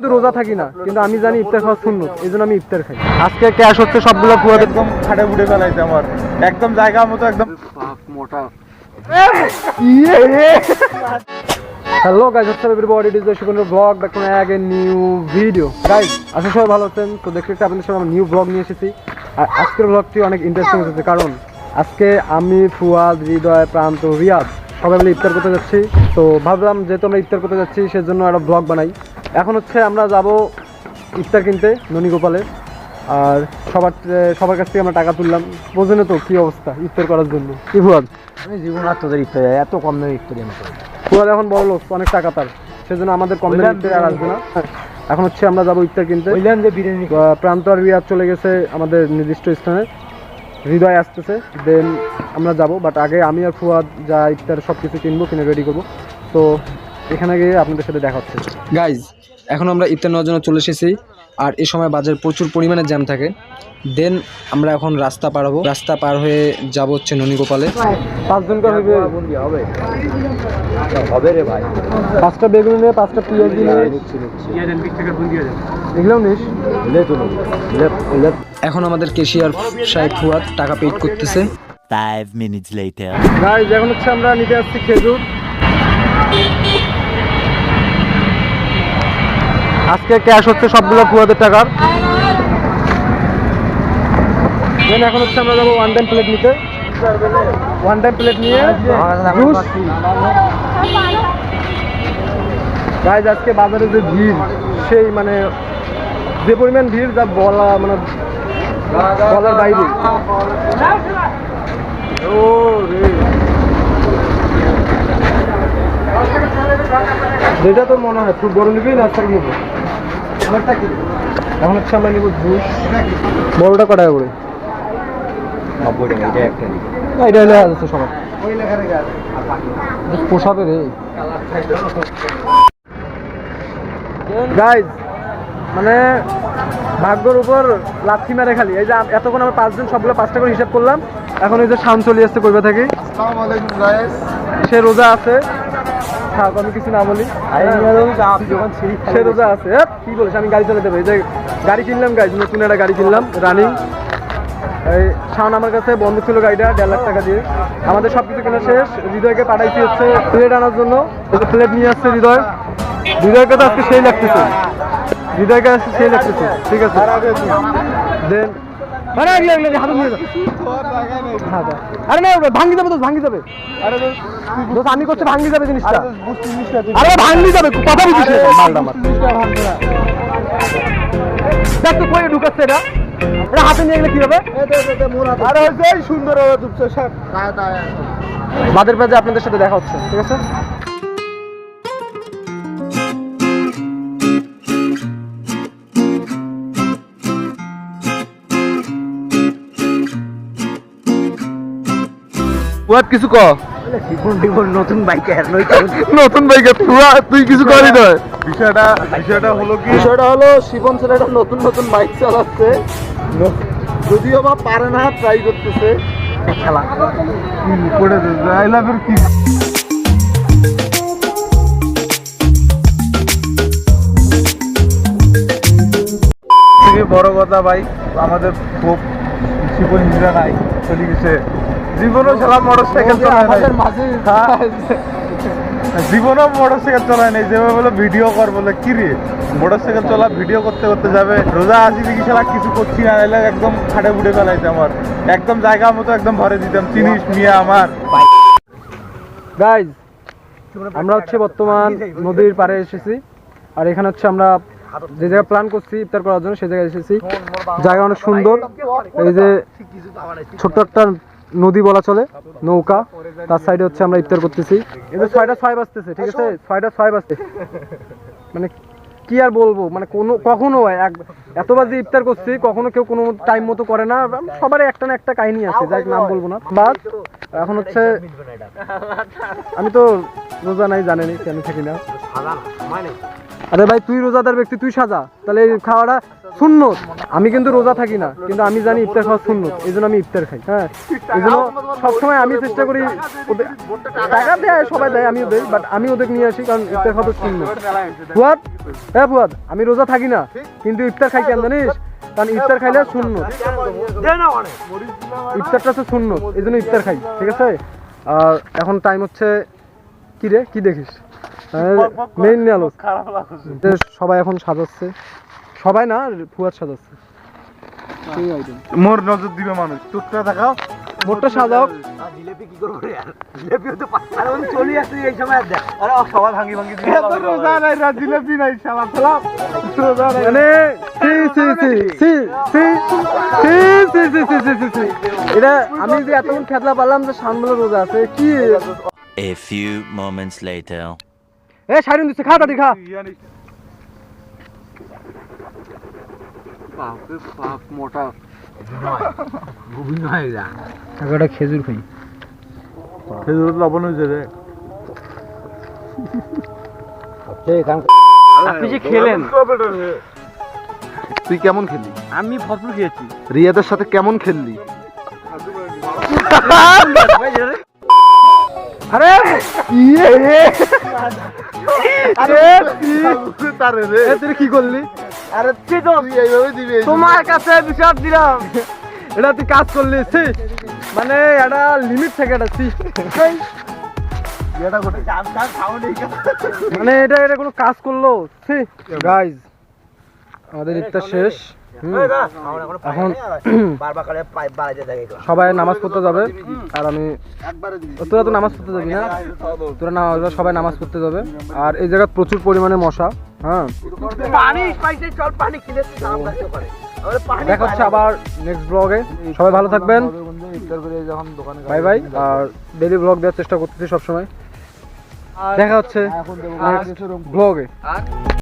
কিন্তু রোজা থাকি না কিন্তু আমি জানি ইফতার খাওয়া শূন্য এই জন্য আমি ইফতার খাই। আজকে ক্যাশ হচ্ছে সবগুলো একদম খাটে ফুটে ফেলাইছে আমার। একদম জায়গা মতো একদম হ্যালো গাইজ হচ্ছে everybody it is Sugandha blog back to a new video guys আসলে সবাই ভালো আছেন। তো দেখতে দেখতে আপনাদের সঙ্গে নিউ ব্লগ নিয়ে এসেছি। আর আজকের ব্লগটি অনেক ইন্টারেস্টিং হচ্ছে কারণ আজকে আমি ফুয়াদ হৃদয় প্রান্ত রিয়াদ সবাই মিলে ইফতার করতে যাচ্ছি। তো ভাবলাম যেহেতু আমরা ইফতার করতে যাচ্ছি সেজন্য একটা ব্লগ বানাই। এখন হচ্ছে আমরা যাব ইফতার কিনতে ননীগোপালে। আর সবার সবার কাছ থেকে আমরা টাকা তুললাম। বোঝেন তো কি অবস্থা ইফতার করার জন্য। কি ফুয়াদ আমি জীবন আর তোদের ইফতারি এত কম দামে ইফতারি আমি ফুয়াদ এখন বড় লোক অনেক টাকা তার। সেজন্য আমাদের কম দামে ইফতারি আর আসবে না। এখন হচ্ছে আমরা যাব ইফতার কিনতে। বললাম যে বিরিয়ানি প্রান্ত আর রিয়াদ চলে গেছে আমাদের নির্দিষ্ট স্থানে। হৃদয় আসতেছে দেন আমরা যাব বাট আগে আমি আর ফুয়াদ যা ইফতার সব কিছু কিনবো, কিনে রেডি করব। তো এখানে গিয়ে আপনাদের সাথে দেখা হচ্ছে। গাইজ এখন আমরা ইফতার নেওয়ার জন্য চলে এসেছি। আর এই সময় বাজারে প্রচুর পরিমাণে জ্যাম থাকে। দেন আমরা এখন রাস্তা পার হব। রাস্তা পার হয়ে যাব হচ্ছে ননীগোপালে। পাঁচজনকার হবে। হবে হবে রে ভাই। পাঁচটা বেগুন নিয়ে পাঁচটা পেঁয়াজ নিস। এখন আমাদের কেশিয়ার সাহেব ফুয়াদ টাকা পেড করতেছে। Five minutes later. এখন হচ্ছে আমরা নিতে আসছি খেজুর। আজকে ক্যাশ হচ্ছে সবগুলো ফুয়াদের টাকার। Then এখন হচ্ছে আমরা যাব ওয়ান টাইম প্লেট নিতে। ওয়ান টাইম প্লেট নিয়ে গাইজ আজকে বাজারে যে ভিড়, সেই মানে যে পরিমাণ ভিড়, যা বলা মানে বলার বাইরে। ও রে। যেটা তোর মনে হয় খুব বড় নিবি না ছোট নিবি? এখন হচ্ছে আমরা নিব জুস। বড়টা কটা করে? নব্বই টাকা এটা একটা নিবি। না এটা হলে আছে সবার পোষাবে রে। গাইজ মানে ভাগ্যর উপর লাথি মেরে খালি। এই যে এতক্ষণ আমরা পাঁচজন সবগুলো পাঁচটা করে হিসাব করলাম। এখন এই যে শাম চলে আসছে কইবা থাকি? সে রোজা আছে। থাক আমি কিছু না বলি। সে রোজা আছে হ্যাঁ কি বলিস আমি গাড়ি চালাতে পারি। যে গাড়ি কিনলাম গাড়ি নতুন একটা গাড়ি কিনলাম রানিং এই শাওন আমার কাছে বন্ধ ছিল গাড়িটা দেড় লাখ টাকা দিয়ে। আমাদের সব কিছু কেনা শেষ। হৃদয়কে পাঠাইছি হচ্ছে প্লেট আনার জন্য। প্লেট নিয়ে আসছে হৃদয়। হৃদয়কে তো আজকে সেই লাগতেছে। হৃদয়কে আজকে সেই লাগতেছে। ঠিক আছে। দেন আরে এগুলো হাতে দাও। আরে না যাবে যাবে আরে আমি ভাঙ্গি যাবে জিনিসটা। আরে যাবে কথা বুঝিস না, মালটা আমার। দেখ তো কই ঢুকাচ্ছে এটা। এটা হাতে নিয়ে গেলে কি হবে আরে হয়েছে, সুন্দর হবে। বাদের পেজে আপনাদের সাথে দেখা হচ্ছে ঠিক আছে? ওয়াট কিছু ক? নতুন বাইক আর নই নতুন বাইকে তুই কিছু করি না বিষয়টা বিষয়টা হলো কি বিষয়টা হলো শিবন ছেলেটা নতুন নতুন বাইক চালাচ্ছে। যদিও বা পারে না ট্রাই করতেছে। খেলা। কি করে আই লাভ কি বড় কথা ভাই আমাদের খুব শিবন হিজড়া নাই চলে গেছে জীবনও খেলা মোটর সাইকেল চালায় নাই। জীবনও মোটর সাইকেল চালায় নাই যেভাবে বলে ভিডিও কর বলে। কি রে? মোটর সাইকেল চলা ভিডিও করতে করতে যাবে। রোজা আসি দেখি শালা কিছু করছি না এলে একদম খাটে ফুটে ফেলাইছে আমার। একদম জায়গা মতো একদম ভরে দিতাম চিনিস মিয়া আমার। গাইজ আমরা হচ্ছে বর্তমান নদীর পাড়ে এসেছি। আর এখানে হচ্ছে আমরা যে জায়গায় প্ল্যান করছি ইফতার করার জন্য সেই জায়গায় এসেছি। জায়গা অনেক সুন্দর। এই যে ছোট্ট একটা নদী বলা চলে, নৌকা। তার সাইডে হচ্ছে আমরা ইফতার করতেছি। এবার ছয়টা ছয় বাজতেছে, ঠিক আছে? ছয়টা ছয় বাজতে মানে কি আর বলব? মানে কোনো, কখনো এক এতবার যে ইফতার করছি, কখনো কেউ কোনো টাইম মতো করে না। সবারই একটা না একটা কাহিনী আছে, যাই নাম বলব না। বাট, এখন হচ্ছে আমি তো রোজা নাই জানেনি কেন থাকি না। আরে ভাই, তুই রোজাদার ব্যক্তি, তুই সাজা। তাহলে খাওয়াটা শূন্য আমি কিন্তু রোজা থাকি না, কিন্তু আমি জানি ইফতার খাওয়া শূন্য এই জন্য আমি ইফতার খাই হ্যাঁ? এই জন্য সবসময় আমি চেষ্টা করি টাকা দেয়, সবাই দেয় আমি ওদের বাট আমি ওদের নিয়ে আসি, কারণ ইফতার খাওয়া তো শূন্য ফুয়াদ? হ্যাঁ ফুয়াদ, আমি রোজা থাকি না, কিন্তু ইফতার খাই কেন জানিস? কারণ ইফতার খাইলে শূন্য ইফতারটা তো শূন্য এই জন্য ইফতার খাই, ঠিক আছে? আর এখন টাইম হচ্ছে কি রে? কি দেখিস? মেইন আলো খারাপ লাগছে সবাই এখন সাজাচ্ছে সবাই না ফুয়াদ সাজাচ্ছে মোর নজর দিবে মানুষ টুকটা দেখাও মোটটা সাজাও জিলেপি কি করব রে আর জিলেপি তো আরে আমি চলে আসছি এই সময় আর দেখ আরে সবাই ভাঙি ভাঙি রোজা নাই রা জিলেপি নাই শালা রোজা নাই মানে সি সি সি সি সি সি সি সি সি সি সি এটা আমি যে এতক্ষণ খেতলা পারলাম যে সামনে রোজা আছে কি A few moments later. এ সাইরুন দিচ্ছে খা দাদি খা। মোটা। একটা খেজুর খাই। খেজুর লবণ হয়েছে রে। আপনি যে খেলেন। তুই কেমন খেললি? আমি ভরপুর খেয়েছি। রিয়াদের সাথে কেমন খেললি? আরে! ইয়ে তুই কি করলি? আরে তুই তো এইভাবে দিবি তোমার কাছে দিলাম। এটা তুই কাজ করলি। মানে এটা লিমিট থাকে এটা মানে এটা এটা কোনো কাজ করল গাইজ আমাদের ইফতার শেষ। এখন। সবাই নামাজ পড়তে যাবে আর আমি তোরা তো নামাজ পড়তে যাবি না? তোরা না সবাই নামাজ পড়তে যাবে। আর এই জায়গায় প্রচুর পরিমাণে মশা হ্যাঁ। দেখা হচ্ছে আবার নেক্সট ব্লগে সবাই ভালো থাকবেন। Bye bye. আর ডেলি ব্লগ দেওয়ার চেষ্টা করতেছি সবসময়। দেখা হচ্ছে ব্লগে